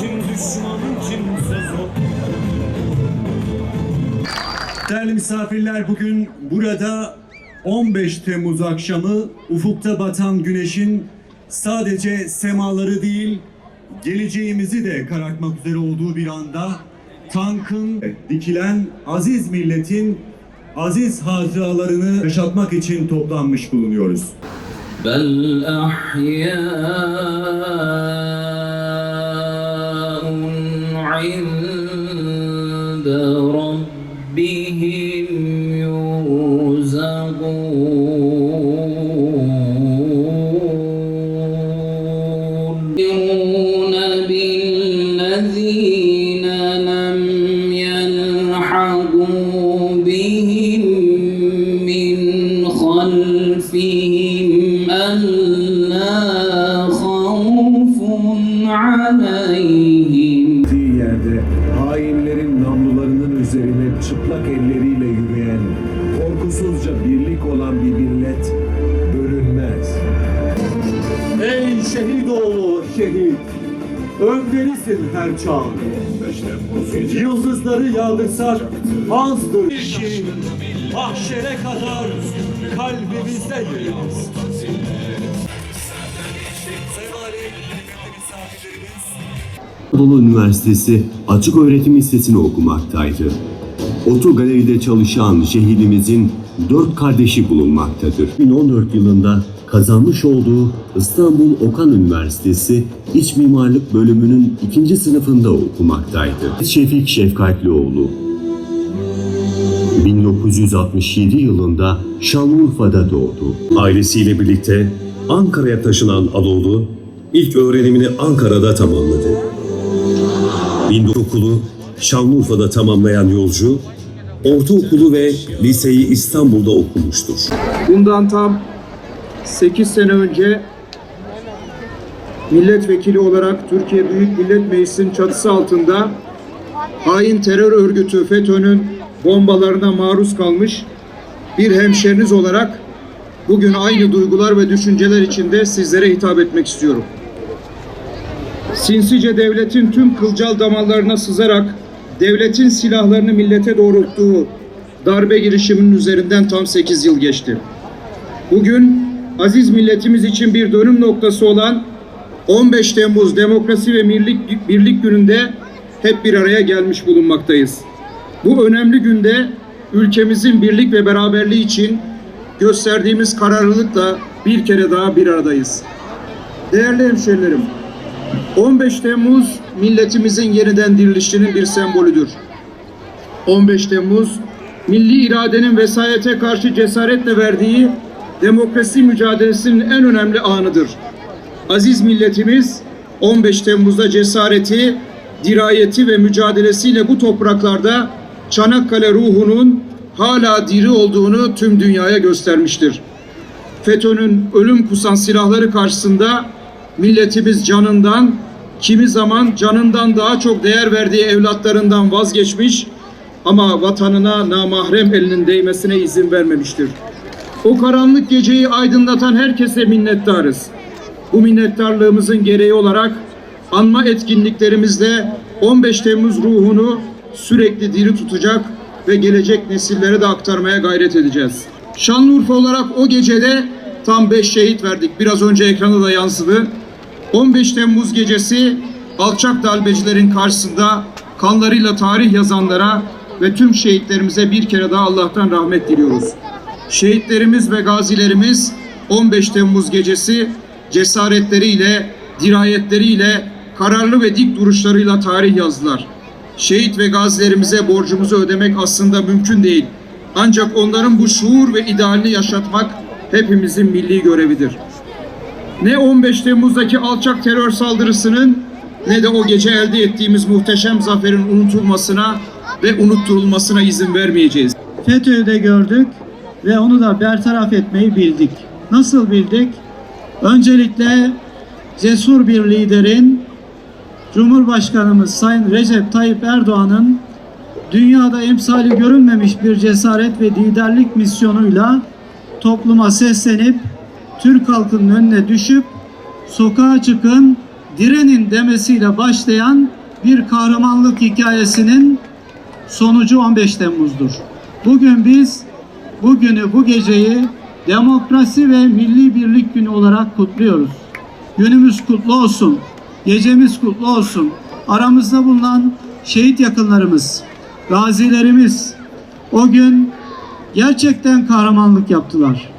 kim düşman kimse zor. Değerli misafirler bugün burada 15 Temmuz akşamı ufukta batan güneşin sadece semaları değil geleceğimizi de karartmak üzere olduğu bir anda tankın dikilen aziz milletin aziz hatıralarını yaşatmak için toplanmış bulunuyoruz. Bel ahya عند ربهم يرزقون. يؤمنون بالذين لم يلحقوا بهم من خلفهم ألا خوف عليهم çıplak elleriyle yürüyen, korkusuzca birlik olan bir millet bölünmez. Ey şehit oğlu şehit! Önderisin her çağ. Yıldızları yağdırsak azdır ki mahşere kadar kalbimizde yerimiz. Anadolu Üniversitesi Açık Öğretim Lisesi'ni okumaktaydı. Oto galeride çalışan şehidimizin dört kardeşi bulunmaktadır. 2014 yılında kazanmış olduğu İstanbul Okan Üniversitesi İç Mimarlık bölümünün ikinci sınıfında okumaktaydı. Şefik Şefkatlioğlu 1967 yılında Şanlıurfa'da doğdu. Ailesiyle birlikte Ankara'ya taşınan Aloğlu ilk öğrenimini Ankara'da tamamladı. 19 okulu Şanlıurfa'da tamamlayan yolcu, ortaokulu ve liseyi İstanbul'da okumuştur. Bundan tam 8 sene önce milletvekili olarak Türkiye Büyük Millet Meclisi'nin çatısı altında hain terör örgütü FETÖ'nün bombalarına maruz kalmış bir hemşeriniz olarak bugün aynı duygular ve düşünceler içinde sizlere hitap etmek istiyorum. Sinsice devletin tüm kılcal damarlarına sızarak devletin silahlarını millete doğrulttuğu darbe girişiminin üzerinden tam 8 yıl geçti. Bugün aziz milletimiz için bir dönüm noktası olan 15 Temmuz Demokrasi ve Birlik, Birlik Günü'nde hep bir araya gelmiş bulunmaktayız. Bu önemli günde ülkemizin birlik ve beraberliği için gösterdiğimiz kararlılıkla bir kere daha bir aradayız. Değerli hemşehrilerim, 15 Temmuz milletimizin yeniden dirilişinin bir sembolüdür. 15 Temmuz milli iradenin vesayete karşı cesaretle verdiği demokrasi mücadelesinin en önemli anıdır. Aziz milletimiz 15 Temmuz'da cesareti, dirayeti ve mücadelesiyle bu topraklarda Çanakkale ruhunun hala diri olduğunu tüm dünyaya göstermiştir. FETÖ'nün ölüm kusan silahları karşısında milletimiz canından, kimi zaman canından daha çok değer verdiği evlatlarından vazgeçmiş ama vatanına namahrem elinin değmesine izin vermemiştir. O karanlık geceyi aydınlatan herkese minnettarız. Bu minnettarlığımızın gereği olarak anma etkinliklerimizde 15 Temmuz ruhunu sürekli diri tutacak ve gelecek nesillere de aktarmaya gayret edeceğiz. Şanlıurfa olarak o gecede tam 5 şehit verdik. Biraz önce ekrana da yansıdı. 15 Temmuz gecesi alçak darbecilerin karşısında kanlarıyla tarih yazanlara ve tüm şehitlerimize bir kere daha Allah'tan rahmet diliyoruz. Şehitlerimiz ve gazilerimiz 15 Temmuz gecesi cesaretleriyle, dirayetleriyle, kararlı ve dik duruşlarıyla tarih yazdılar. Şehit ve gazilerimize borcumuzu ödemek aslında mümkün değil. Ancak onların bu şuur ve idealini yaşatmak hepimizin milli görevidir. Ne 15 Temmuz'daki alçak terör saldırısının ne de o gece elde ettiğimiz muhteşem zaferin unutulmasına ve unutturulmasına izin vermeyeceğiz. FETÖ'yü de gördük ve onu da bertaraf etmeyi bildik. Nasıl bildik? Öncelikle cesur bir liderin Cumhurbaşkanımız Sayın Recep Tayyip Erdoğan'ın dünyada emsali görünmemiş bir cesaret ve liderlik misyonuyla topluma seslenip Türk halkının önüne düşüp sokağa çıkın, direnin demesiyle başlayan bir kahramanlık hikayesinin sonucu 15 Temmuz'dur. Bugün biz bugünü, bu geceyi demokrasi ve milli birlik günü olarak kutluyoruz. Günümüz kutlu olsun. Gecemiz kutlu olsun. Aramızda bulunan şehit yakınlarımız, gazilerimiz o gün gerçekten kahramanlık yaptılar.